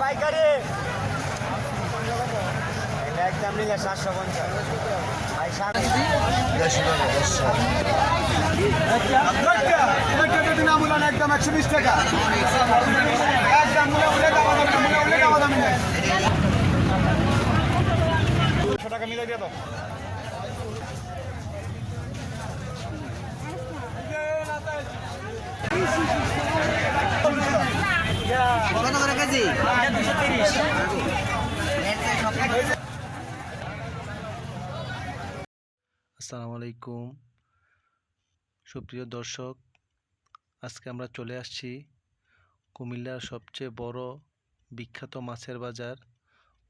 পাইকারি। একদম নিলে সাতশো পঞ্চাশ। ভাই একদম একশো বিশ টাকা একদম মুলে দাম মুলে টাকা মিলে দিয়ে দাও কেজি? আসসালামু আলাইকুম। সুপ্রিয় দর্শক, আজকে আমরা চলে আসছি কুমিল্লার সবচেয়ে বড় বিখ্যাত মাছের বাজার,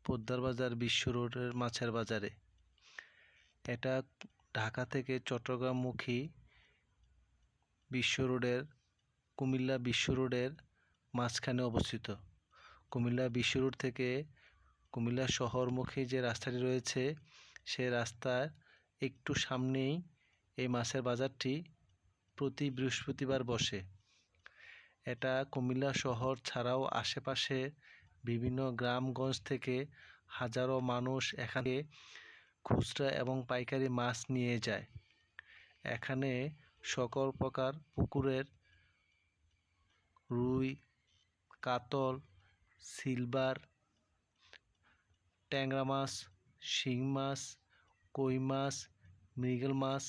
পোদ্দার বাজার, বিশ্ব রোডের মাছের বাজারে। এটা ঢাকা থেকে চট্টগ্রামমুখী বিশ্ব রোডের, কুমিল্লা বিশ্ব রোডের মাঝখানে অবস্থিত। কুমিল্লা বিশ্ব রোড থেকে কুমিল্লা শহরমুখী যে রাস্তাটি রয়েছে, সে রাস্তার একটু সামনেই এই মাছের বাজারটি প্রতি বৃহস্পতিবার বসে। এটা কুমিল্লা শহর ছাড়াও আশেপাশে বিভিন্ন গ্রামগঞ্জ থেকে হাজারো মানুষ এখানে খুচরা এবং পাইকারি মাছ নিয়ে যায়। এখানে সকল প্রকার পুকুরের রুই, কাতল সিলভার, ট্যাংরা মাছ, শিং মাছ, কই মাছ, মৃগেল মাছ,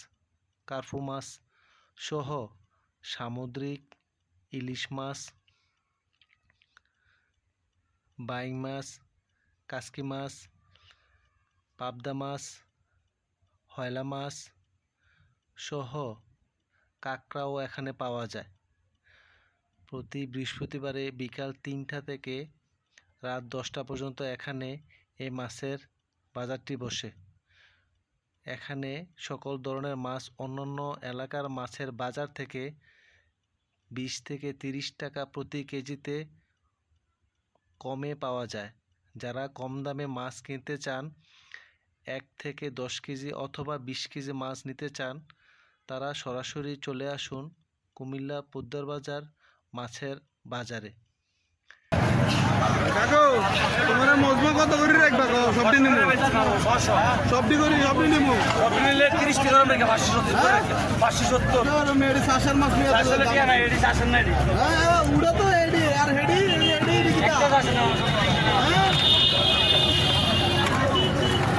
কার্পু মাছ সহ সামুদ্রিক ইলিশ মাছ, বাইং মাছ, কাসকি মাছ, পাবদা মাছ, হয়লা মাছ সহ কাঁকড়াও এখানে পাওয়া যায়। প্রতি বৃহস্পতিবারে বিকাল তিনটা থেকে রাত দশটা পর্যন্ত এখানে এই মাছের বাজারটি বসে। এখানে সকল ধরনের মাছ, অন্যান্য এলাকার মাছের বাজার থেকে বিশ থেকে তিরিশ টাকা প্রতি কেজিতে কমে পাওয়া যায়। যারা কম দামে মাছ কিনতে চান, এক থেকে দশ কেজি অথবা বিশ কেজি মাছ নিতে চান, তারা সরাসরি চলে আসুন কুমিল্লা পোদ্দার বাজার মাছের বাজারে। কাকু তোমার মজমা কত করে রাখবা সবটি নিমু। সবটি করি সবটি নিমু। নিলে তিরিশ টাকা মেঘে পাঁচশো সত্তর পাঁচশো সত্তর। মেয়ের চাষের মাছ নিয়ে আসলে কি না এটি উড়া তো এডি আর হেডি চাষের না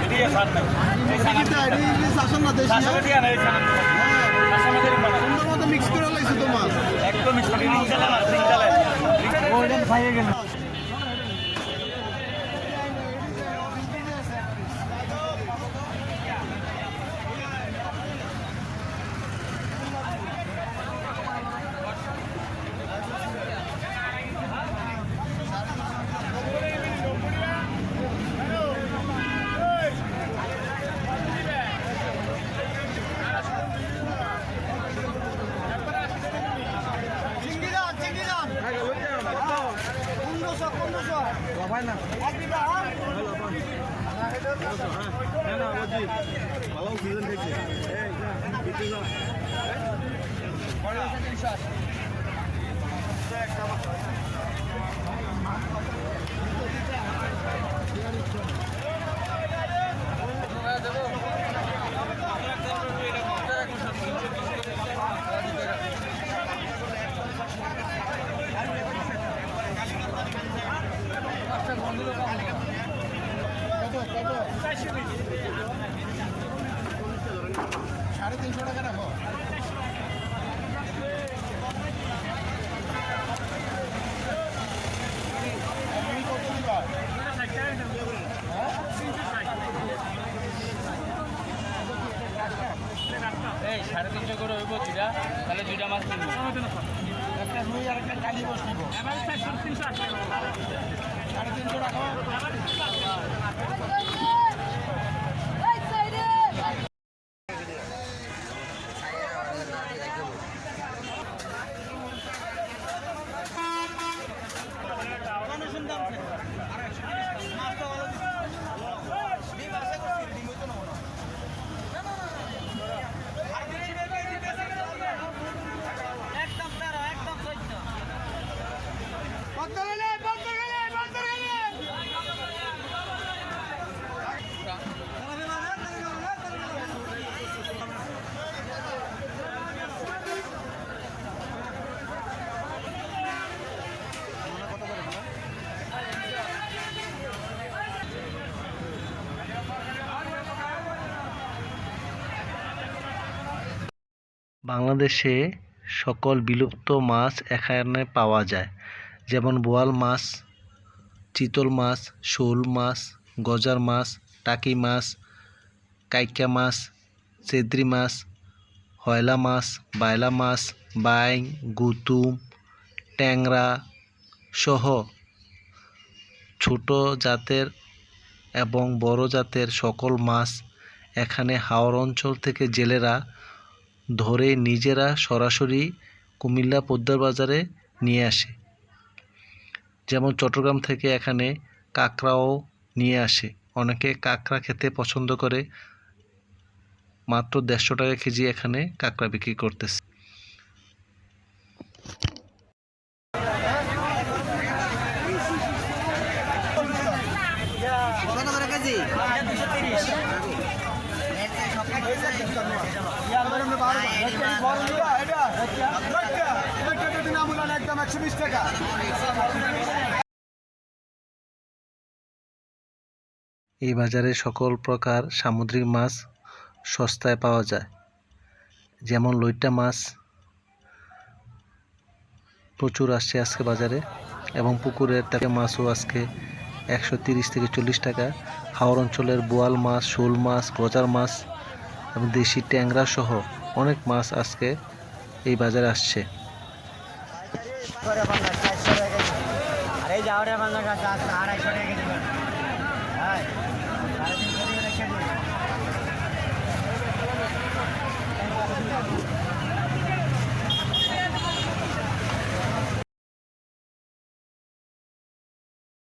এটি সার নাই এই সার এডি চাষের না দেশি চাষের টিয়া নাই চাষের মধ্যে সুন্দর মতো মিক্স করে লাইছে তোমার একদম স্পটি রিং চালা না রিং চালায় ওইটা খাইয়ে তিনশো টাকা রাখো। এই সাড়ে তিনশো করে হইব দুইটা তাহলে দুইটা মাছ কিনবো। একটা রুই আর একটা কালি বস নিবো সাড়ে তিনশো রাখো। বাংলাদেশে সকল বিলুপ্ত মাছ এখানে পাওয়া যায়। যেমন বোয়াল মাছ, চিতল মাছ, শোল মাছ, গজার মাছ, টাকি মাছ, কাইকা মাছ চেদ্রি মাছ, হয়লা মাছ, বাইলা মাছ, বাইং, গুতুম, ট্যাংরা সহ ছোট জাতের এবং বড় জাতের সকল মাছ এখানে হাওর অঞ্চল থেকে জেলেরা ধরে নিজেরা সরাসরি কুমিল্লা পোদ্দার বাজারে নিয়ে আসে। যেমন চট্টগ্রাম থেকে এখানে কাঁকড়াও নিয়ে আসে। অনেকে কাঁকড়া খেতে পছন্দ করে। মাত্র দেড়শো টাকা কেজি এখানে কাঁকড়া বিক্রি করতেছে কত করে কেজি এই বাজারে সকল প্রকার সামুদ্রিক মাছ সস্তায় পাওয়া যায়। যেমন লইট্টা মাছ প্রচুর আসছে আজকে বাজারে এবং পুকুরের টাকা মাছও আজকে একশো তিরিশ থেকে চল্লিশ টাকা। হাওর অঞ্চলের বোয়াল মাছ, শোল মাছ, গজার মাছ এবং দেশি ট্যাংরা সহ অনেক মাছ আজকে এই বাজারে আসছে।